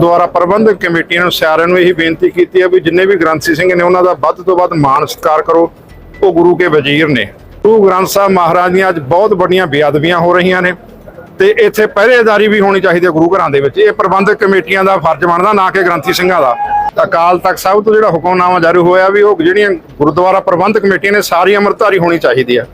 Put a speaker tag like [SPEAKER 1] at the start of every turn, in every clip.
[SPEAKER 1] ਦੁਆਰਾ ਪ੍ਰਬੰਧਕ ਕਮੇਟੀਆਂ ਨੂੰ ਸਾਰਿਆਂ ਨੂੰ ਇਹੀ ਬੇਨਤੀ ਕੀਤੀ ਹੈ ਵੀ ਜਿੰਨੇ ਵੀ ਗ੍ਰੰਥੀ ਸਿੰਘ ਨੇ ਉਹਨਾਂ ਦਾ ਵੱਧ ਤੋਂ ਵੱਧ ਮਾਣ ਸਤਿਕਾਰ ਕਰੋ। ਉਹ ਗੁਰੂ ਕੇ ਵਜ਼ੀਰ ਨੇ। ਗੁਰੂ ਗ੍ਰੰਥ ਸਾਹਿਬ ਮਹਾਰਾਜ ਦੀਆਂ ਅੱਜ ਬਹੁਤ ਵੱਡੀਆਂ ਬੇਅਦਬੀਆਂ ਹੋ ਰਹੀਆਂ ਨੇ ਤੇ ਇੱਥੇ ਪਹਿਰੇਦਾਰੀ ਵੀ ਹੋਣੀ ਚਾਹੀਦੀ ਹੈ ਗੁਰੂ ਘਰਾਂ ਦੇ ਵਿੱਚ। ਇਹ ਪ੍ਰਬੰਧਕ ਕਮੇਟੀਆਂ ਦਾ ਫਰਜ਼ ਬਣਦਾ ਨਾ ਕਿ ਗ੍ਰੰਥੀ ਸਿੰਘਾਂ ਦਾ। ਅਕਾਲ ਤਖਤ ਸਾਹਿਬ ਤੋਂ ਜਿਹੜਾ ਹੁਕਮਨਾਮਾ ਜਾਰੀ ਹੋਇਆ ਵੀ ਉਹ ਜਿਹੜੀਆਂ ਗੁਰਦੁਆਰਾ ਪ੍ਰਬੰਧਕ ਕਮੇਟੀਆਂ ਨੇ ਸਾਰੀ ਅੰਮ੍ਰਿਤਧਾਰੀ ਹੋਣੀ ਚਾਹੀਦੀ ਹੈ।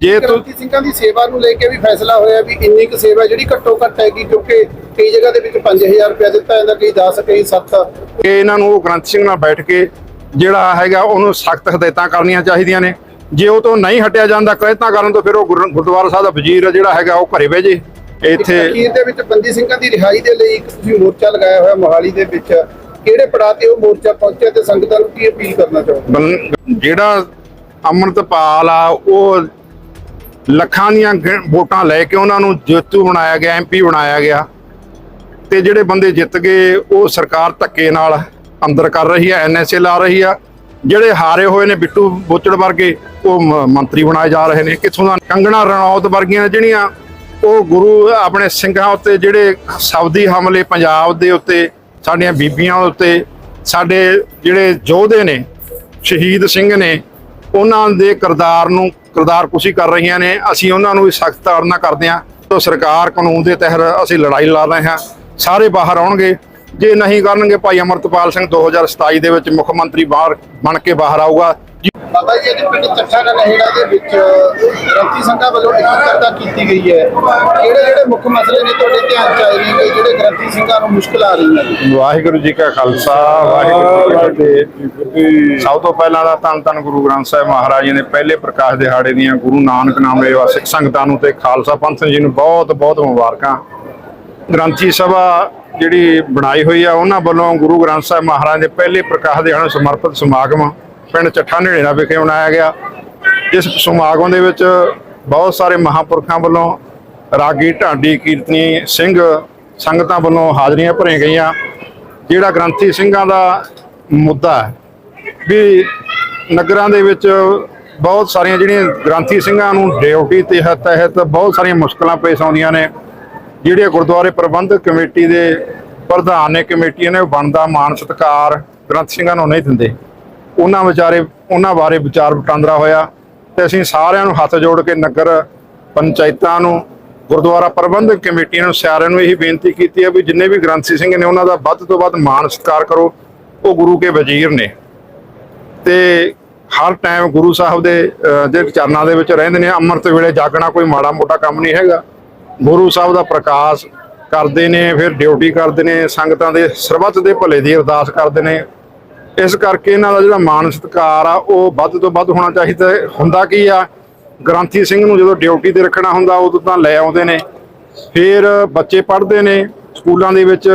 [SPEAKER 1] ਜੇ ਤੁ-
[SPEAKER 2] ਸਿੰਘਾਂ ਦੀ ਸੇਵਾ ਨੂੰ ਲੈ ਕੇ ਵੀ ਫੈਸਲਾ ਹੋਇਆ ਵੀ ਇੰਨੀ ਕੁ ਸੇਵਾ ਜਿਹੜੀ ਘੱਟੋ ਘੱਟ ਹੈਗੀ ਕਿਉਂਕਿ ਕਈ ਜਗ੍ਹਾ ਦੇ ਵਿੱਚ 5000 ਰੁਪਏ ਦਿੱਤਾ ਜਾਂਦਾ ਕਈ 10 ਕਈ 7
[SPEAKER 1] ਕਿ ਇਹਨਾਂ ਨੂੰ ਉਹ ਗ੍ਰੰਥ ਸਿੰਘ ਨਾਲ ਬੈਠ ਕੇ ਜਿਹੜਾ ਹੈਗਾ ਉਹਨੂੰ ਸਖਤ ਹਦਾਇਤਾਂ ਕਰਨੀਆਂ ਚਾਹੀਦੀਆਂ ਨੇ। ਜੇ ਉਹ ਤੋਂ ਨਹੀਂ ਹਟਿਆ ਜਾਂਦਾ ਕਹਿਤਾ ਕਰਨ ਤੋਂ ਫਿਰ ਉਹ ਗੁਰ- ਗੁਰਦੁਆਰਾ ਸਾਹਿਬ ਦਾ ਵਜ਼ੀਰ ਜਿਹੜਾ ਹੈਗਾ ਉਹ ਘਰੇ ਬਹਿ ਜੇ। ਇੱਥੇ
[SPEAKER 2] ਅਖੀਰ ਦੇ ਵਿੱਚ ਬੰਦੀ ਸਿੰਘਾਂ ਦੀ ਰਿਹਾਈ ਦੇ ਲਈ ਇੱਕ ਤੁਸੀਂ ਮੋਰਚਾ ਲਗਾਇਆ ਹੋਇਆ ਮੋਹਾਲੀ ਦੇ ਵਿੱਚ। ਕਿਹੜੇ ਪੜਾਅ ਤੇ ਉਹ ਮੋਰਚਾ ਪਹੁੰਚਿਆ ਤੇ ਸੰਗਤਾਂ ਨੂੰ ਕੀ ਅਪੀਲ ਕਰਨਾ
[SPEAKER 1] ਬਲ- ਜਿਹੜਾ ਅੰਮ੍ਰਿਤਪਾਲ ਆ ਉਹ ਲੱਖਾਂ ਦੀਆਂ ਵੋਟਾਂ ਲੈ ਕੇ ਉਹਨਾਂ ਨੂੰ ਜੇਤੂ ਬਣਾਇਆ ਗਿਆ ਐਮਪੀ ਬਣਾਇਆ ਗਿਆ। ਤੇ ਜਿਹੜੇ ਬੰਦੇ ਜਿੱਤ ਗਏ, ਉਹ ਸਰਕਾਰ ਧੱਕੇ ਨਾਲ ਅੰਦਰ ਕਰ ਰਹੀ ਹੈ ਐਨਐਸਏ ਲਾ ਰਹੀ ਆ ਜਿਹੜੇ ਹਾਰੇ ਹੋਏ ਨੇ ਬਿੱਟੂ ਬੋਚੜ ਵਰਗੇ, ਉਹ ਮੰਤਰੀ ਬਣਾਏ ਜਾ ਰਹੇ ਨੇ। ਕਿੱਥੋਂ ਦਾ? ਕੰਗਣਾ ਰਣੌਤ ਵਰਗੀਆਂ ਜਿਹੜੀਆਂ, ਉਹ ਗੁਰੂ ਆਪਣੇ ਸਿੰਘਾਂ ਉੱਤੇ ਜਿਹੜੇ ਸਬਦੀ ਹਮਲੇ ਪੰਜਾਬ ਦੇ ਉੱਤੇ, ਸਾਡੀਆਂ ਬੀਬੀਆਂ ਉੱਤੇ, ਸਾਡੇ ਜਿਹੜੇ ਯੋਧੇ ਨੇ, ਸ਼ਹੀਦ ਸਿੰਘ ਨੇ, ਉਹਨਾਂ ਦੇ ਕਿਰਦਾਰ ਨੂੰ, ਕਿਰਦਾਰ ਕੁਸ਼ੀ ਕਰ ਰਹੀਆਂ ਨੇ। ਅਸੀਂ ਉਹਨਾਂ ਨੂੰ ਵੀ ਸਖਤ ਤਾੜਨਾ ਕਰਦੇ ਹਾਂ। ਤੋਂ ਸਰਕਾਰ ਕਾਨੂੰਨ ਦੇ ਤਹਿਤ ਅਸੀਂ ਲੜਾਈ ਲੜ ਰਹੇ ਹਾਂ। ਸਾਰੇ ਬਾਹਰ ਆਉਣਗੇ। ਜੇ ਨਹੀਂ ਕਰਨਗੇ ਭਾਈ ਅਮਰਤਪਾਲ ਸਿੰਘ 2027 ਦੇ ਵਿੱਚ ਮੁੱਖ ਮੰਤਰੀ ਬਾਹਰ ਬਣ ਕੇ ਬਾਹਰ ਆਊਗਾ।
[SPEAKER 2] ਬਾਬਾ ਜੀ ਅੱਜ ਪਿੰਡ ਚੱਠਾ ਦਾ ਲਹਿੜਾ ਦੇ ਵਿੱਚ ਗ੍ਰੰਥੀ ਸਿੰਘਾਂ ਵੱਲੋਂ ਇਕੱਤਰਤਾ ਕੀਤੀ ਗਈ ਹੈ। ਕਿਹੜੇ ਜਿਹੜੇ ਮੁੱਖ ਮਸਲੇ ਨੇ ਤੁਹਾਡੇ ਧਿਆਨ ਚ ਆਏ ਨੇ ਜਿਹੜੇ ਗ੍ਰੰਥੀ ਸਿੰਘਾਂ ਨੂੰ ਮੁਸ਼ਕਲ ਆ ਰਹੀਆਂ ਨੇ
[SPEAKER 1] ਵਾਹਿਗੁਰੂ ਜੀ ਕਾ ਖਾਲਸਾ ਵਾਹਿਗੁਰੂ ਜੀ ਕੀ ਫਤਿਹ। ਸਭ ਤੋਂ ਪਹਿਲਾਂ ਦਾ ਧੰਨ ਧੰਨ ਗੁਰੂ ਗ੍ਰੰਥ ਸਾਹਿਬ ਮਹਾਰਾਜ ਜੀ ਦੇ ਪਹਿਲੇ ਪ੍ਰਕਾਸ਼ ਦਿਹਾੜੇ ਦੀਆਂ ਗੁਰੂ ਨਾਨਕ ਨਾਮ ਦੇ ਸਿੱਖ ਸੰਗਤਾਂ ਨੂੰ ਤੇ ਖਾਲਸਾ ਪੰਥ ਜੀ ਨੂੰ ਬਹੁਤ ਬਹੁਤ ਮੁਬਾਰਕਾਂ। ਗ੍ਰੰਥੀ ਸਭਾ ਜਿਹੜੀ ਬਣਾਈ ਹੋਈ ਆ, ਉਹਨਾਂ ਵੱਲੋਂ ਗੁਰੂ ਗ੍ਰੰਥ ਸਾਹਿਬ ਮਹਾਰਾਜ ਦੇ ਪਹਿਲੇ ਪ੍ਰਕਾਸ਼ ਦੇ ਨੂੰ ਸਮਰਪਿਤ ਸਮਾਗਮ ਪਿੰਡ ਚੱਠਾ ਨੇੜਾ ਵਿਖੇ ਮਨਾਇਆ ਗਿਆ। ਇਸ ਸਮਾਗਮ ਦੇ ਵਿੱਚ ਬਹੁਤ ਸਾਰੇ ਮਹਾਂਪੁਰਖਾਂ ਵੱਲੋਂ ਰਾਗੀ, ਢਾਡੀ, ਕੀਰਤਨੀ, ਸਿੰਘ ਸੰਗਤਾਂ ਵੱਲੋਂ ਹਾਜ਼ਰੀਆਂ ਭਰੀਆਂ ਗਈਆਂ। ਜਿਹੜਾ ਗ੍ਰੰਥੀ ਸਿੰਘਾਂ ਦਾ ਮੁੱਦਾ ਹੈ, ਵੀ ਨਗਰਾਂ ਦੇ ਵਿੱਚ ਬਹੁਤ ਸਾਰੀਆਂ ਜਿਹੜੀਆਂ ਗ੍ਰੰਥੀ ਸਿੰਘਾਂ ਨੂੰ ਡਿਊਟੀ ਤੇ ਤਹਿਤ ਬਹੁਤ ਸਾਰੀਆਂ ਮੁਸ਼ਕਲਾਂ ਪੇਸ਼ ਆਉਂਦੀਆਂ ਨੇ। ਜਿਹੜੇ ਗੁਰਦੁਆਰੇ ਪ੍ਰਬੰਧਕ ਕਮੇਟੀ ਦੇ ਪ੍ਰਧਾਨ ਨੇ, ਕਮੇਟੀਆਂ ਨੇ, ਉਹ ਬਣਦਾ ਮਾਨ ਸਤਿਕਾਰ ਗ੍ਰੰਥ ਸਿੰਘਾਂ ਨੂੰ ਨਹੀਂ ਦਿੰਦੇ। ਉਹਨਾਂ ਵਿਚਾਰੇ, ਉਹਨਾਂ ਬਾਰੇ ਵਿਚਾਰ ਵਟਾਂਦਰਾ ਹੋਇਆ ਤੇ ਅਸੀਂ ਸਾਰਿਆਂ ਨੂੰ ਹੱਥ ਜੋੜ ਕੇ ਨਗਰ ਪੰਚਾਇਤਾਂ ਨੂੰ, ਗੁਰਦੁਆਰਾ ਪ੍ਰਬੰਧਕ ਕਮੇਟੀਆਂ ਨੂੰ ਸਾਰਿਆਂ ਨੂੰ ਇਹੀ ਬੇਨਤੀ ਕੀਤੀ ਹੈ ਵੀ ਜਿੰਨੇ ਵੀ ਗ੍ਰੰਥੀ ਸਿੰਘ ਨੇ, ਉਹਨਾਂ ਦਾ ਵੱਧ ਤੋਂ ਵੱਧ ਮਾਣ ਸਤਿਕਾਰ ਕਰੋ। ਉਹ ਗੁਰੂ ਕੇ ਵਜ਼ੀਰ ਨੇ। ਤੇ ਹਰ ਟਾਈਮ ਗੁਰੂ ਸਾਹਿਬ ਦੇ ਦੇ ਚਰਨਾਂ ਦੇ ਵਿੱਚ ਰਹਿੰਦੇ ਨੇ। ਅੰਮ੍ਰਿਤ ਵੇਲੇ ਜਾਗਣਾ ਕੋਈ ਮਾੜਾ ਮੋਟਾ ਕੰਮ ਨਹੀਂ ਹੈਗਾ। ਗੁਰੂ ਸਾਹਿਬ ਦਾ ਪ੍ਰਕਾਸ਼ ਕਰਦੇ ਨੇ, ਫਿਰ ਡਿਊਟੀ ਕਰਦੇ ਨੇ, ਸੰਗਤਾਂ ਦੇ ਸਰਬੱਤ ਦੇ ਭਲੇ ਦੀ ਅਰਦਾਸ ਕਰਦੇ ਨੇ। ਇਸ ਕਰਕੇ ਇਹਨਾਂ ਦਾ ਜਿਹੜਾ ਮਾਨ ਸਤਿਕਾਰ ਆ, ਉਹ ਵੱਧ ਤੋਂ ਵੱਧ ਹੋਣਾ ਚਾਹੀਦਾ ਹੁੰਦਾ ਕੀ ਆ, ਗ੍ਰੰਥੀ ਸਿੰਘ ਨੂੰ ਜਦੋਂ ਡਿਊਟੀ ਤੇ ਰੱਖਣਾ ਹੁੰਦਾ, ਉਦੋਂ ਤਾਂ ਲੈ ਆਉਂਦੇ ਨੇ। ਫਿਰ ਬੱਚੇ ਪੜ੍ਹਦੇ ਨੇ, ਸਕੂਲਾਂ ਦੇ ਵਿੱਚ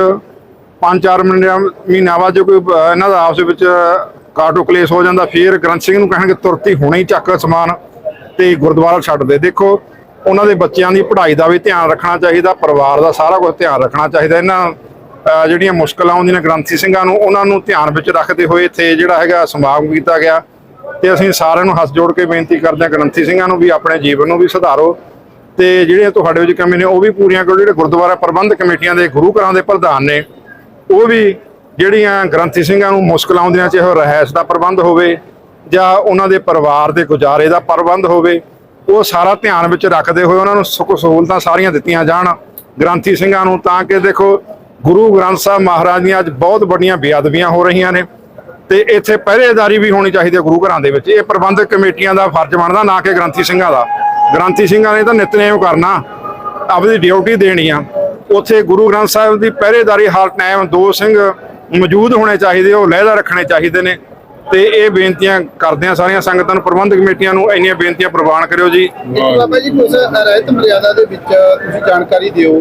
[SPEAKER 1] ਪੰਜ ਚਾਰ ਮਹੀਨਿਆਂ, ਮਹੀਨਾ ਬਾਅਦ ਜੋ ਕੋਈ ਇਹਨਾਂ ਦਾ ਆਪਸ ਵਿੱਚ ਕਾਟੋ ਕਲੇਸ਼ ਹੋ ਜਾਂਦਾ, ਫਿਰ ਗ੍ਰੰਥ ਸਿੰਘ ਨੂੰ ਕਹਿਣਗੇ, ਤੁਰਤੀ ਹੁਣੇ ਹੀ ਚੱਕ ਸਮਾਨ ਤੇ ਗੁਰਦੁਆਰਾ ਛੱਡ ਦੇ। ਦੇਖੋ ਉਹਨਾਂ ਦੇ ਬੱਚਿਆਂ ਦੀ ਪੜ੍ਹਾਈ ਦਾ ਵੀ ਧਿਆਨ ਰੱਖਣਾ ਚਾਹੀਦਾ, ਪਰਿਵਾਰ ਦਾ ਸਾਰਾ ਕੁਝ ਧਿਆਨ ਰੱਖਣਾ ਚਾਹੀਦਾ। ਇਹਨਾਂ ਜਿਹੜੀਆਂ ਮੁਸ਼ਕਲਾਂ ਆਉਂਦੀਆਂ ਨੇ ਗ੍ਰੰਥੀ ਸਿੰਘਾਂ ਨੂੰ, ਉਹਨਾਂ ਨੂੰ ਧਿਆਨ ਵਿੱਚ ਰੱਖਦੇ ਹੋਏ ਇੱਥੇ ਜਿਹੜਾ ਹੈਗਾ ਸਮਾਗਮ ਕੀਤਾ ਗਿਆ। ਤੇ ਅਸੀਂ ਸਾਰਿਆਂ ਨੂੰ ਹੱਥ ਜੋੜ ਕੇ ਬੇਨਤੀ ਕਰਦੇ ਹਾਂ ਗ੍ਰੰਥੀ ਸਿੰਘਾਂ ਨੂੰ ਵੀ ਆਪਣੇ ਜੀਵਨ ਨੂੰ ਵੀ ਸੁਧਾਰੋ। ਤੇ ਜਿਹੜੀਆਂ ਤੁਹਾਡੇ ਵਿੱਚ ਕਮੀ ਨੇ, ਉਹ ਵੀ ਪੂਰੀਆਂ ਕਰੋ। ਜਿਹੜੇ ਗੁਰਦੁਆਰਾ ਪ੍ਰਬੰਧ ਕਮੇਟੀਆਂ ਦੇ ਗੁਰੂ ਘਰਾਂ ਦੇ ਪ੍ਰਧਾਨ ਨੇ, ਉਹ ਵੀ ਜਿਹੜੀਆਂ ਗ੍ਰੰਥੀ ਸਿੰਘਾਂ ਨੂੰ ਮੁਸ਼ਕਲਾਂ ਆਉਂਦੀਆਂ, ਚਾਹੇ ਉਹ ਰਹਿائش ਦਾ ਪ੍ਰਬੰਧ ਹੋਵੇ ਜਾਂ ਉਹਨਾਂ ਦੇ ਪਰਿਵਾਰ ਦੇ ਗੁਜ਼ਾਰੇ ਦਾ ਪ੍ਰਬੰਧ ਹੋਵੇ ਉਹ ਸਾਰਾ ਧਿਆਨ ਵਿੱਚ ਰੱਖਦੇ ਹੋਏ ਉਹਨਾਂ ਨੂੰ ਸੁੱਖ ਸਹੂਲਤਾਂ ਸਾਰੀਆਂ ਦਿੱਤੀਆਂ ਜਾਣ। ਗ੍ਰੰਥੀ ਸਿੰਘਾਂ ਨੂੰ ਤਾਂ ਕਿ ਦੇਖੋ, ਗੁਰੂ ਗ੍ਰੰਥ ਸਾਹਿਬ ਮਹਾਰਾਜ ਦੀਆਂ ਅੱਜ ਬਹੁਤ ਵੱਡੀਆਂ ਬੇਅਦਬੀਆਂ ਹੋ ਰਹੀਆਂ ਨੇ ਤੇ ਇੱਥੇ ਪਹਿਰੇਦਾਰੀ ਵੀ ਹੋਣੀ ਚਾਹੀਦੀ ਹੈ ਗੁਰੂ ਘਰਾਂ ਦੇ ਵਿੱਚ। ਇਹ ਪ੍ਰਬੰਧਕ ਕਮੇਟੀਆਂ ਦਾ ਫਰਜ਼ ਬਣਦਾ ਨਾ ਕਿ ਗ੍ਰੰਥੀ ਸਿੰਘਾਂ ਦਾ। ਗ੍ਰੰਥੀ ਸਿੰਘਾਂ ਨੇ ਤਾਂ ਨਿਤਨੇਮ ਕਰਨਾ ਆਪਣੀ ਡਿਊਟੀ ਦੇਣੀ ਆ। ਉੱਥੇ ਗੁਰੂ ਗ੍ਰੰਥ ਸਾਹਿਬ ਦੀ ਪਹਿਰੇਦਾਰੀ ਹਰ ਟਾਈਮ ਦੋ ਸਿੰਘ ਮੌਜੂਦ ਹੋਣੇ ਚਾਹੀਦੇ, ਉਹ ਲਹਿਦਾ ਰੱਖਣੇ ਚਾਹੀਦੇ ਨੇ। ਤੇ ਇਹ ਬੇਨਤੀਆਂ ਕਰਦੇ ਆ ਸਾਰੀਆਂ ਸੰਗਤਾਂ ਨੂੰ ਪ੍ਰਬੰਧਕ ਕਮੇਟੀਆਂ ਨੂੰ ਇੰਨੀਆਂ ਬੇਨਤੀਆਂ ਪ੍ਰਵਾਨ ਕਰਿਓ ਜੀ।
[SPEAKER 2] ਬਾਬਾ ਜੀ ਕੁਝ ਰਹਿਤ ਮਰਿਆਦਾ ਦੇ ਵਿੱਚ ਤੁਸੀਂ ਜਾਣਕਾਰੀ ਦਿਓ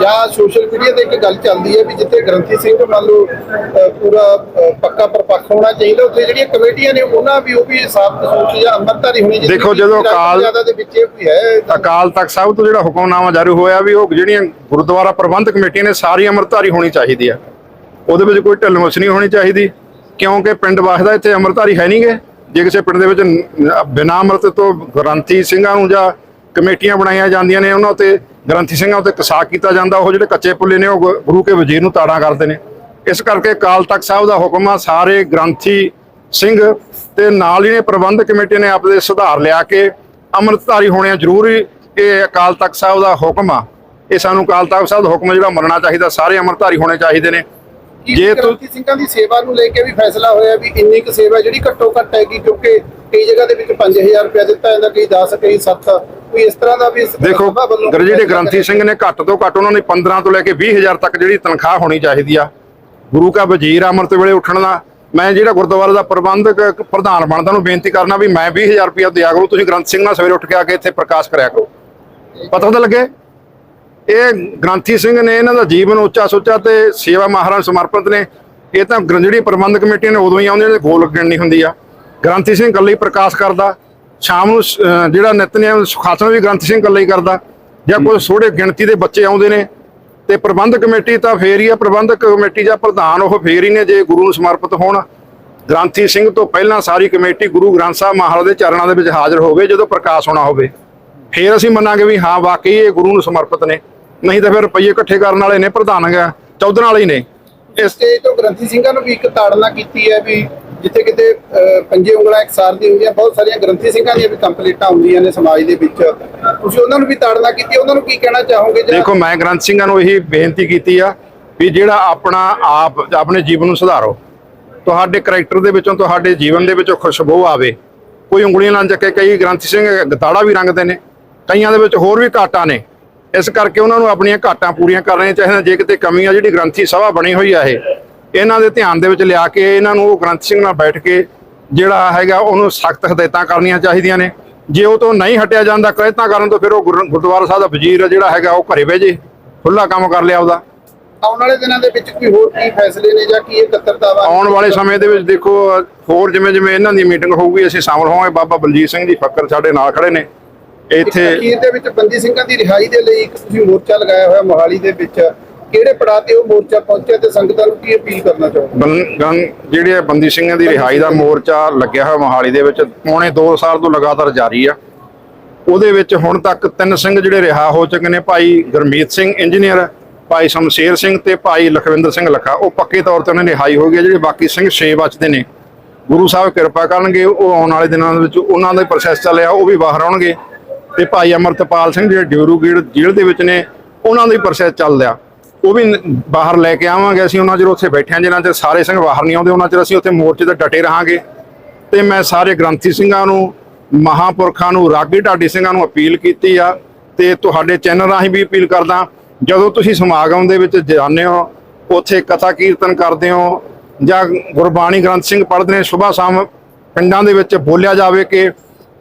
[SPEAKER 2] ਜਾਂ ਸੋਸ਼ਲ ਮੀਡੀਆ ਤੇ ਇੱਕ ਗੱਲ ਚੱਲਦੀ ਹੈ ਵੀ ਜਿੱਥੇ ਗ੍ਰੰਥੀ ਸਿੰਘ ਮੰਨ ਲਓ ਪੂਰਾ ਪੱਕਾ ਪਰਪੱਖ ਹੋਣਾ ਚਾਹੀਦਾ ਉੱਥੇ ਜਿਹੜੀਆਂ ਕਮੇਟੀਆਂ ਨੇ ਉਹਨਾਂ ਵੀ ਉਹ ਵੀ ਸਾਫ਼ ਸੂਚ ਜਾਂ ਅੰਮ੍ਰਿਤਧਾਰੀ ਹੋਣੀ ਚਾਹੀਦੀ
[SPEAKER 1] ਦੇਖੋ, ਜਦੋਂ ਅਕਾਲ-
[SPEAKER 2] ਦੇ ਵਿੱਚ ਇਹ ਕੋਈ ਹੈ।
[SPEAKER 1] ਅਕਾਲ ਤਖਤ ਸਾਹਿਬ ਤੋਂ ਜਿਹੜਾ ਹੁਕਮਨਾਮਾ ਜਾਰੀ ਹੋਇਆ ਵੀ ਉਹ ਜਿਹੜੀਆਂ ਗੁਰਦੁਆਰਾ ਪ੍ਰਬੰਧਕ ਕਮੇਟੀਆਂ ਨੇ ਸਾਰੀ ਅੰਮ੍ਰਿਤਧਾਰੀ ਹੋਣੀ ਚਾਹੀਦੀ ਆ ਉਹਦੇ ਵਿੱਚ ਕੋਈ ਢਿੱਲਮੁੱਛ ਨਹੀਂ ਹੋਣੀ ਚਾਹੀਦੀ। ਕਿਉਂਕਿ ਪਿੰਡ ਵਾਸਦਾ ਇੱਥੇ ਅੰਮ੍ਰਿਤਧਾਰੀ ਹੈ ਨਹੀਂਗੇ। ਜੇ ਕਿਸੇ ਪਿੰਡ ਦੇ ਵਿੱਚ ਬਿਨਾਂ ਅੰਮ੍ਰਿਤ ਤੋਂ ਗ੍ਰੰਥੀ ਸਿੰਘਾਂ ਨੂੰ ਜਾਂ ਕਮੇਟੀਆਂ ਬਣਾਈਆਂ ਜਾਂਦੀਆਂ ਨੇ, ਉਹਨਾਂ ਉੱਤੇ ਗ੍ਰੰਥੀ ਸਿੰਘਾਂ ਉੱਤੇ ਕਸਾਕ ਕੀਤਾ ਜਾਂਦਾ, ਉਹ ਜਿਹੜੇ ਕੱਚੇ ਪੁੱਲੇ ਨੇ, ਉਹ ਗੁ- ਗੁਰੂ ਕੇ ਵਜ਼ੀਰ ਨੂੰ ਤਾੜਾ ਕਰਦੇ ਨੇ। ਇਸ ਕਰਕੇ ਅਕਾਲ ਤਖਤ ਸਾਹਿਬ ਦਾ ਹੁਕਮ ਆ, ਸਾਰੇ ਗ੍ਰੰਥੀ ਸਿੰਘ ਤੇ ਨਾਲ ਹੀ ਨੇ ਪ੍ਰਬੰਧਕ ਕਮੇਟੀ ਨੇ ਆਪਦੇ ਸੁਧਾਰ ਲਿਆ ਕੇ ਅੰਮ੍ਰਿਤਧਾਰੀ ਹੋਣੇ ਜ਼ਰੂਰੀ, ਇਹ ਅਕਾਲ ਤਖਤ ਸਾਹਿਬ ਦਾ ਹੁਕਮ ਆ। ਇਹ ਸਾਨੂੰ ਅਕਾਲ ਤਖਤ ਸਾਹਿਬ ਦਾ ਹੁਕਮ ਜਿਹੜਾ ਮੰਨਣਾ ਚਾਹੀਦਾ, ਸਾਰੇ ਅੰਮ੍ਰਿਤਧਾਰੀ ਹੋਣੇ ਚਾਹੀਦੇ ਨੇ। ਜੇ ਤੂੰ
[SPEAKER 2] ਗ੍ਰੰਥੀ ਸਿੰਘਾਂ ਦੀ ਸੇਵਾ ਨੂੰ ਲੈ ਕੇ ਵੀ ਫੈਸਲਾ ਹੋਇਆ ਵੀ ਇੰਨੀ ਕੁ ਸੇਵਾ ਜਿਹੜੀ ਘੱਟੋ ਘੱਟ ਹੈਗੀ ਕਿਉਂਕਿ ਕਈ ਜਗ੍ਹਾ ਦੇ ਵਿੱਚ 5000 ਰੁਪਏ ਦਿੱਤਾ ਜਾਂਦਾ ਕਈ 10 ਕਈ 7 ਕੋਈ ਇਸ ਤਰ੍ਹਾਂ ਦਾ ਵੀ
[SPEAKER 1] ਦੇਖੋ ਜਿਹੜੇ ਗ੍ਰੰਥੀ ਸਿੰਘ ਨੇ ਘੱਟ ਤੋਂ ਘੱਟ ਉਹਨਾਂ ਦੀ 15 ਤੋਂ ਲੈ ਕੇ 20000 ਤੱਕ ਜਿਹੜੀ ਤਨਖਾਹ ਹੋਣੀ ਚਾਹੀਦੀ ਆ। ਗੁਰੂ ਕਾ ਵਜ਼ੀਰ ਅੰਮ੍ਰਿਤ ਵੇਲੇ ਉੱਠਣ ਦਾ ਮੈਂ ਜਿਹੜਾ ਗੁਰਦੁਆਰੇ ਦਾ ਪ੍ਰਬੰਧਕ ਪ੍ਰਧਾਨ ਬਣਦਾ ਨੂੰ ਬੇਨਤੀ ਕਰਨਾ ਵੀ ਮੈਂ 20000 ਰੁਪਇਆ ਦਿਆ ਕਰੂੰ ਤੁਸੀਂ ਗ੍ਰੰਥ ਸਿੰਘ ਨਾਲ ਸਵੇਰੇ ਉੱਠ ਕੇ ਆ ਕੇ ਇੱਥੇ ਪ੍ਰਕਾਸ਼ ਕਰਿਆ ਕਰੋ। ਪਤਾ ਤਾਂ ਲੱਗੇ? ਇਹ ਗ੍ਰੰਥੀ ਸਿੰਘ ਨੇ ਇਹਨਾਂ ਦਾ ਜੀਵਨ ਉੱਚਾ ਸੁੱਚਾ ਤੇ ਸੇਵਾ ਮਹਾਰਾਜ ਨੂੰ ਸਮਰਪਿਤ ਨੇ। ਇਹ ਤਾਂ ਗ੍ਰੰ- ਜਿਹੜੀ ਪ੍ਰਬੰਧਕ ਕਮੇਟੀ ਨੇ ਉਦੋਂ ਹੀ ਆਉਂਦੇ ਨੇ, ਗੋਲ ਗਿਣਨੀ ਹੁੰਦੀ ਆ। ਗ੍ਰੰਥੀ ਸਿੰਘ ਇਕੱਲੇ ਪ੍ਰਕਾਸ਼ ਕਰਦਾ। ਸ਼ਾਮ ਨੂੰ ਜਿਹੜਾ ਨਿਤਨੇਮ ਸੁਖਾਸਨ ਵੀ ਗ੍ਰੰਥੀ ਸਿੰਘ ਇਕੱਲੇ ਕਰਦਾ। ਜਾਂ ਕੋਈ ਥੋੜੇ ਗਿਣਤੀ ਦੇ ਬੱਚੇ ਆਉਂਦੇ ਨੇ। ਤੇ ਪ੍ਰਬੰਧਕ ਕਮੇਟੀ ਤਾਂ ਫੇਰ ਹੀ ਆ। ਪ੍ਰਬੰਧਕ ਕਮੇਟੀ ਜਾਂ ਪ੍ਰਧਾਨ ਉਹ ਫੇਰ ਹੀ ਨੇ ਜੇ ਗੁਰੂ ਨੂੰ ਸਮਰਪਿਤ ਹੋਣ। ਗ੍ਰੰਥੀ ਸਿੰਘ ਤੋਂ ਪਹਿਲਾਂ ਸਾਰੀ ਕਮੇਟੀ ਗੁਰੂ ਗ੍ਰੰਥ ਸਾਹਿਬ ਮਹਾਰਾਜ ਦੇ ਚਰਨਾਂ ਦੇ ਵਿੱਚ ਹਾਜ਼ਰ ਹੋਵੇ, ਜਦੋਂ ਪ੍ਰਕਾਸ਼ ਹੋਣਾ ਹੋਵੇ। ਫੇਰ ਅਸੀਂ ਮੰਨਾਂਗੇ ਵੀ ਹਾਂ ਵਾਕਈ ਇਹ ਗੁਰੂ ਨੂੰ ਸਮਰਪਿਤ ਨੇ। ਨਹੀਂ ਤਾਂ ਫਿਰ ਰੁਪਈਏ ਇਕੱਠੇ ਕਰਨ ਵਾਲੇ ਨੇ ਪ੍ਰਧਾਨਗਾ ਚੌਧਰਾਂ ਵਾਲੇ ਹੀ ਨੇ। ਇਸ
[SPEAKER 2] ਸਟੇਜ ਤੋਂ ਗ੍ਰੰਥੀ ਸਿੰਘਾਂ ਨੂੰ ਵੀ ਇੱਕ ਤਾੜਨਾ ਕੀਤੀ ਹੈ ਵੀ ਜਿੱਥੇ ਕਿਤੇ ਪੰਜੇ ਉਂਗਲਾਂ ਇਕਸਾਰ ਦੀ ਹੁੰਦੀਆਂ ਬਹੁਤ ਸਾਰੀਆਂ ਗ੍ਰੰਥੀ ਸਿੰਘਾਂ ਦੀਆਂ ਵੀ ਕੰਪਲੀਟਾਂ ਹੁੰਦੀਆਂ ਨੇ ਸਮਾਜ ਦੇ ਵਿੱਚ। ਤੁਸੀਂ ਉਹਨਾਂ ਨੂੰ ਵੀ ਤਾੜਨਾ ਕੀਤੀ ਉਹਨਾਂ ਨੂੰ ਕੀ ਕਹਿਣਾ ਚਾਹੋਗੇ ਜਾਂ
[SPEAKER 1] ਦੇਖੋ ਮੈਂ ਗ੍ਰੰਥ ਸਿੰਘਾਂ ਨੂੰ ਇਹੀ ਬੇਨਤੀ ਕੀਤੀ ਆ ਵੀ ਜਿਹੜਾ ਆਪਣਾ ਆਪ ਆਪਣੇ ਜੀਵਨ ਨੂੰ ਸੁਧਾਰੋ। ਤੁਹਾਡੇ ਕਰੈਕਟਰ ਦੇ ਵਿੱਚੋਂ ਤੁਹਾਡੇ ਜੀਵਨ ਦੇ ਵਿੱਚੋਂ ਖੁਸ਼ਬੂ ਆਵੇ। ਕੋਈ ਉਂਗਲੀਆਂ ਨਾਲ ਚੱਕੇ ਕਈ ਗ੍ਰੰਥੀ ਸਿੰਘ ਗਤਾੜਾ ਵੀ ਰੰਗਦੇ ਨੇ। ਕਈਆਂ ਦੇ ਵਿੱਚ ਹੋਰ ਵੀ ਘਾਟਾਂ ਨੇ। ਇਸ ਕਰਕੇ ਉਹਨਾਂ ਨੂੰ ਆਪਣੀਆਂ ਘਾਟਾਂ ਪੂਰੀਆਂ ਕਰਨੀਆਂ ਚਾਹੀਦੀਆਂ ਜੇ ਕਿਤੇ ਕਮੀ ਆ ਜਿਹੜੀ ਗ੍ਰੰਥੀ ਸਭਾ ਬਣੀ ਹੋਈ ਆ ਇਹ ਇਹਨਾਂ ਦੇ ਧਿਆਨ ਦੇ ਵਿੱਚ ਲਿਆ ਕੇ ਇਹਨਾਂ ਨੂੰ ਉਹ ਗ੍ਰੰਥੀ ਸਿੰਘ ਨਾਲ ਬੈਠ ਕੇ ਜਿਹੜਾ ਹੈਗਾ ਉਹਨੂੰ ਸਖਤ ਹਦਾਇਤਾਂ ਕਰਨੀਆਂ ਚਾਹੀਦੀਆਂ ਨੇ। ਜੇ ਉਹ ਤੋਂ ਨਹੀਂ ਹਟਿਆ ਜਾਂਦਾ ਕਹਿਤਾ ਕਰਨ ਤੋਂ ਫਿਰ ਉਹ ਗੁਰ- ਗੁਰਦੁਆਰਾ ਸਾਹਿਬ ਦਾ ਵਜ਼ੀਰ ਜਿਹੜਾ ਹੈਗਾ ਉਹ ਘਰੇ ਬਹਿ ਜੇ ਖੁੱਲਾ ਕੰਮ ਕਰ ਲਿਆ ਉਹਦਾ।
[SPEAKER 2] ਆਉਣ ਵਾਲੇ ਦਿਨਾਂ ਦੇ ਵਿੱਚ ਕੋਈ ਹੋਰ ਕੀ ਫੈਸਲੇ ਨੇ ਜਾਂ ਕੀ ਵਾ
[SPEAKER 1] ਆਉਣ ਵਾਲੇ ਸਮੇਂ ਦੇ ਵਿੱਚ ਦੇਖੋ ਹੋਰ ਜਿਵੇਂ ਜਿਵੇਂ ਇਹਨਾਂ ਦੀ ਮੀਟਿੰਗ ਹੋਊਗੀ ਅਸੀਂ ਸ਼ਾਮਲ ਹੋਵਾਂਗੇ। ਬਾਬਾ ਬਲਜੀਤ ਸਿੰਘ ਜੀ ਫੱਕਰ ਸਾਡੇ ਨਾਲ ਖੜੇ ਨੇ। ਇੱਥੇ
[SPEAKER 2] ਅਖੀਰ ਦੇ ਵਿੱਚ ਬੰਦੀ ਸਿੰਘਾਂ ਦੀ ਰਿਹਾਈ ਦੇ ਲਈ ਇੱਕ ਤੁਸੀਂ ਮੋਰਚਾ ਲਗਾਇਆ ਹੋਇਆ ਮੋਹਾਲੀ ਦੇ ਵਿੱਚ ਕਿਹੜੇ ਪੜਾਅ ਤੇ ਉਹ ਮੋਰਚਾ ਪਹੁੰਚਿਆ ਤੇ ਸੰਗਤਾਂ ਨੂੰ ਕੀ ਅਪੀਲ ਕਰਨਾ
[SPEAKER 1] ਗੰ- ਜਿਹੜੇ ਬੰਦੀ ਸਿੰਘਾਂ ਦੀ ਰਿਹਾਈ ਦਾ ਮੋਰਚਾ ਲੱਗਿਆ ਹੋਇਆ ਮੋਹਾਲੀ ਦੇ ਵਿੱਚ ਪੌਣੇ 2 ਸਾਲ ਤੋਂ ਲਗਾਤਾਰ ਜਾਰੀ ਆ। ਉਹਦੇ ਵਿੱਚ ਹੁਣ ਤੱਕ ਤਿੰਨ ਸਿੰਘ ਜਿਹੜੇ ਰਿਹਾ ਹੋ ਚੁੱਕੇ ਨੇ ਭਾਈ ਗੁਰਮੀਤ ਸਿੰਘ ਇੰਜੀਨੀਅਰ ਭਾਈ ਸ਼ਮਸ਼ੇਰ ਸਿੰਘ ਤੇ ਭਾਈ ਲਖਵਿੰਦਰ ਸਿੰਘ ਲੱਖਾ ਉਹ ਪੱਕੇ ਤੌਰ ਤੇ ਉਹਨਾਂ ਦੀ ਰਿਹਾਈ ਹੋ ਗਈ ਜਿਹੜੇ ਬਾਕੀ ਸਿੰਘ 6 ਬਚਦੇ ਨੇ। ਗੁਰੂ ਸਾਹਿਬ ਕਿਰਪਾ ਕਰਨਗੇ ਉਹ ਆਉਣ ਵਾਲੇ ਦਿਨਾਂ ਦੇ ਵਿੱਚ ਉਹਨਾਂ ਦਾ ਪ੍ਰੋਸੈਸ ਚੱਲਿਆ ਉਹ ਵੀ ਬਾਹਰ ਆਉਣਗੇ। ਤੇ ਭਾਈ ਅਮਰਤਪਾਲ ਸਿੰਘ ਜਿਹੜੇ ਡਿਊਰੂਗੇੜ ਜੇਲ੍ਹ ਦੇ ਵਿੱਚ ਨੇ, ਉਹਨਾਂ ਦਾ ਹੀ ਪ੍ਰੋਸੈਸ ਚੱਲਦਾ ਉਹ ਵੀ ਬਾਹਰ ਲੈ ਕੇ ਆਵਾਂਗੇ ਅਸੀਂ ਉਹਨਾਂ ਚਿਰ, ਉੱਥੇ ਬੈਠਿਆਂ ਜਿਨ੍ਹਾਂ ਚਿਰ ਸਾਰੇ ਸਿੰਘ ਬਾਹਰ ਨਹੀਂ ਆਉਂਦੇ, ਉਹਨਾਂ ਚਿਰ ਅਸੀਂ ਉੱਥੇ ਮੋਰਚੇ ਤੇ ਡਟੇ ਰਹਾਂਗੇ। ਤੇ ਮੈਂ ਸਾਰੇ ਗ੍ਰੰਥੀ ਸਿੰਘਾਂ ਨੂੰ, ਮਹਾਪੁਰਖਾਂ ਨੂੰ, ਰਾਗੀ ਢਾਡੀ ਸਿੰਘਾਂ ਨੂੰ ਅਪੀਲ ਕੀਤੀ ਆ ਤੇ ਤੁਹਾਡੇ ਚੈਨਲ ਰਾਹੀਂ ਵੀ ਅਪੀਲ ਕਰਦਾ, ਜਦੋਂ ਤੁਸੀਂ ਸਮਾਗਮ ਦੇ ਵਿੱਚ ਜਾਂਦੇ ਹੋ, ਉੱਥੇ ਕਥਾ ਕੀਰਤਨ ਕਰਦੇ ਹੋ ਜਾਂ ਗੁਰਬਾਣੀ ਗ੍ਰੰਥ ਸਿੰਘ ਪੜ੍ਹਦੇ ਨੇ ਸਵੇਰ ਸ਼ਾਮ ਪਿੰਡਾਂ ਦੇ ਵਿੱਚ ਬੋਲਿਆ ਜਾਵੇ ਕਿ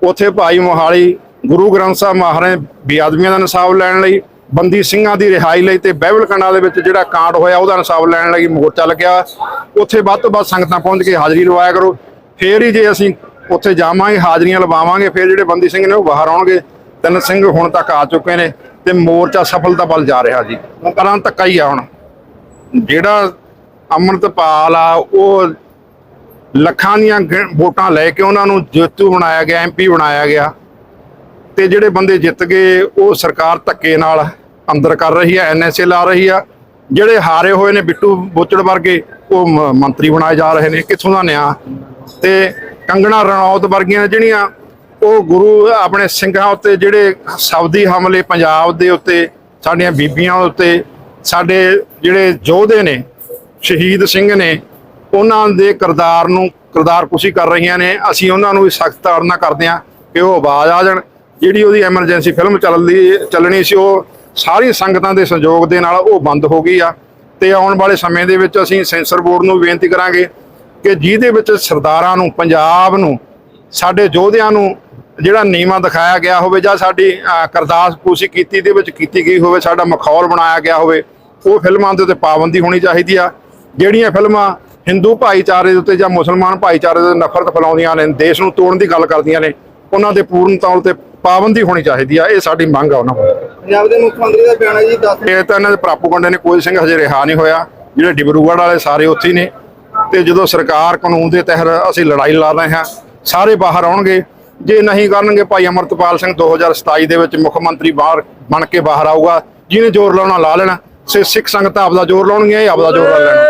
[SPEAKER 1] ਉੱਥੇ ਭਾਈ ਮੋਹਾਲੀ ਗੁਰੂ ਗ੍ਰੰਥ ਸਾਹਿਬ ਮਹਾਰਾਜ ਬੇਅਦਬੀਆਂ ਦਾ ਇਨਸਾਫ ਲੈਣ ਲਈ, ਬੰਦੀ ਸਿੰਘਾਂ ਦੀ ਰਿਹਾਈ ਲਈ ਤੇ ਬਾਈਬਲ ਕੰਡਾ ਦੇ ਵਿੱਚ ਜਿਹੜਾ ਕਾਂਡ ਹੋਇਆ ਉਹਦਾ ਇਨਸਾਫ ਲੈਣ ਲਈ ਮੋਰਚਾ ਲੱਗਿਆ। ਉੱਥੇ ਵੱਧ ਤੋਂ ਵੱਧ ਸੰਗਤਾਂ ਪਹੁੰਚ ਕੇ ਹਾਜ਼ਰੀ ਲਵਾਇਆ ਕਰੋ। ਫੇਰ ਹੀ ਜੇ ਅਸੀਂ ਉੱਥੇ ਜਾਵਾਂਗੇ, ਹਾਜ਼ਰੀਆਂ ਲਵਾਵਾਂਗੇ, ਫਿਰ ਜਿਹੜੇ ਬੰਦੀ ਸਿੰਘ ਨੇ ਉਹ ਬਾਹਰ ਆਉਣਗੇ। ਤਿੰਨ ਸਿੰਘ ਹੁਣ ਤੱਕ ਆ ਚੁੱਕੇ ਨੇ ਤੇ ਮੋਰਚਾ ਸਫਲਤਾ ਵੱਲ ਜਾ ਰਿਹਾ ਜੀ। ਕਰਾਂ ਧੱਕਾ ਹੀ ਆ ਹੁਣ। ਜਿਹੜਾ ਅੰਮ੍ਰਿਤਪਾਲ ਆ, ਉਹ ਲੱਖਾਂ ਦੀਆਂ ਵੋਟਾਂ ਲੈ ਕੇ ਉਹਨਾਂ ਨੂੰ ਜੇਤੂ ਬਣਾਇਆ ਗਿਆ ਐਮਪੀ ਬਣਾਇਆ ਗਿਆ। ਤੇ ਜਿਹੜੇ ਬੰਦੇ ਜਿੱਤ ਗਏ, ਉਹ ਸਰਕਾਰ ਧੱਕੇ ਨਾਲ ਅੰਦਰ ਕਰ ਰਹੀ ਹੈ ਐਨਐਸਏ ਲਾ ਰਹੀ ਆ। ਜਿਹੜੇ ਹਾਰੇ ਹੋਏ ਨੇ ਬਿੱਟੂ ਬੋਚੜ ਵਰਗੇ, ਉਹ ਮੰਤਰੀ ਬਣਾਏ ਜਾ ਰਹੇ ਨੇ ਕਿੱਥੋਂ ਦਾ ਨਿਆਂ? ਤੇ ਕੰਗਣਾ ਰਣੌਤ ਵਰਗੀਆਂ ਜਿਹੜੀਆਂ, ਉਹ ਗੁਰੂ ਆਪਣੇ ਸਿੰਘਾਂ ਉੱਤੇ ਜਿਹੜੇ ਸਬਦੀ ਹਮਲੇ ਪੰਜਾਬ ਦੇ ਉੱਤੇ, ਸਾਡੀਆਂ ਬੀਬੀਆਂ ਉੱਤੇ, ਸਾਡੇ ਜਿਹੜੇ ਯੋਧੇ ਨੇ, ਸ਼ਹੀਦ ਸਿੰਘ ਨੇ, ਉਹਨਾਂ ਦੇ ਕਿਰਦਾਰ ਨੂੰ, ਕਿਰਦਾਰ ਕੁਸ਼ੀ ਕਰ ਰਹੀਆਂ ਨੇ। ਅਸੀਂ ਉਹਨਾਂ ਨੂੰ ਵੀ ਸਖਤ ਤਾੜਨਾ ਕਰਦੇ ਹਾਂ ਕਿ ਉਹ ਆਵਾਜ਼ ਆ ਜਾਣ। ਜਿਹੜੀ ਉਹਦੀ ਐਮਰਜੈਂਸੀ ਫਿਲਮ ਚੱਲਦੀ ਚੱਲਣੀ ਸੀ, ਉਹ ਸਾਰੀ ਸੰਗਤਾਂ ਦੇ ਸਹਿਯੋਗ ਦੇ ਨਾਲ ਉਹ ਬੰਦ ਹੋ ਗਈ ਆ। ਤੇ ਆਉਣ ਵਾਲੇ ਸਮੇਂ ਦੇ ਵਿੱਚ ਅਸੀਂ ਸੈਂਸਰ ਬੋਰਡ ਨੂੰ ਬੇਨਤੀ ਕਰਾਂਗੇ ਕਿ ਜਿਹਦੇ ਵਿੱਚ ਸਰਦਾਰਾਂ ਨੂੰ, ਪੰਜਾਬ ਨੂੰ, ਸਾਡੇ ਯੋਧਿਆਂ ਨੂੰ ਜਿਹੜਾ ਨੀਮਾ ਦਿਖਾਇਆ ਗਿਆ ਹੋਵੇ ਜਾਂ ਸਾਡੀ ਕਰਦਾਸ ਪੂਸੀ ਕੀਤੀ ਦੇ ਵਿੱਚ ਕੀਤੀ ਗਈ ਹੋਵੇ, ਸਾਡਾ ਮਖੌਲ ਬਣਾਇਆ ਗਿਆ ਹੋਵੇ, ਉਹ ਫਿਲਮਾਂ ਦੇ ਉੱਤੇ ਪਾਬੰਦੀ ਹੋਣੀ ਚਾਹੀਦੀ ਆ। ਜਿਹੜੀਆਂ ਫਿਲਮਾਂ ਹਿੰਦੂ ਭਾਈਚਾਰੇ ਦੇ ਉੱਤੇ ਜਾਂ ਮੁਸਲਮਾਨ ਭਾਈਚਾਰੇ ਦੇ ਨਫ਼ਰਤ ਫੈਲਾਉਂਦੀਆਂ ਨੇ, ਦੇਸ਼ ਨੂੰ ਤੋੜਨ ਦੀ ਗੱਲ ਕਰਦੀਆਂ ਨੇ, ਉਹਨਾਂ ਦੇ ਪੂਰਨ ਤੌਰ ਤੇ ਪਾਬੰਦੀ ਹੋਣੀ ਚਾਹੀਦੀ ਆ ਇਹ ਸਾਡੀ ਮੰਗ ਆ ਉਹਨਾਂ ਕੋਲ।
[SPEAKER 2] ਪੰਜਾਬ ਦੇ ਮੁੱਖ ਮੰਤਰੀ ਦਾ ਬਿਆਨ ਹੈ ਜੀ ਦੱਸ
[SPEAKER 1] ਇਹ ਤਾਂ ਇਹਨਾਂ ਦੇ ਪ੍ਰਾਪੋਗੰਡੇ ਨੇ ਕੋਈ ਸਿੰਘ ਹਜੇ ਰਿਹਾ ਨਹੀਂ ਹੋਇਆ ਜਿਹੜੇ ਡਿਬਰੂਗੜ੍ਹ ਵਾਲੇ ਸਾਰੇ ਉੱਥੇ ਹੀ ਨੇ। ਤੇ ਜਦੋਂ ਸਰਕਾਰ ਕਾਨੂੰਨ ਦੇ ਤਹਿਤ ਅਸੀਂ ਲੜਾਈ ਲੜ ਰਹੇ ਹਾਂ ਸਾਰੇ ਬਾਹਰ ਆਉਣਗੇ। ਜੇ ਨਹੀਂ ਕਰਨਗੇ ਭਾਈ ਅਮਰਤਪਾਲ ਸਿੰਘ 2027 ਦੇ ਵਿੱਚ ਮੁੱਖ ਮੰਤਰੀ ਬਾਹਰ ਬਣ ਕੇ ਬਾਹਰ ਆਊਗਾ ਜਿਹਨੇ ਜ਼ੋਰ ਲਾਉਣਾ ਲਾ ਲੈਣਾ। ਸੇ ਸਿੱਖ ਸੰਗਤਾਂ ਆਪਦਾ ਜ਼ੋਰ ਲਾਉਣਗੀਆਂ ਇਹ ਆਪਦਾ ਜ਼ੋਰ ਲਾ ਲੈਣਾ?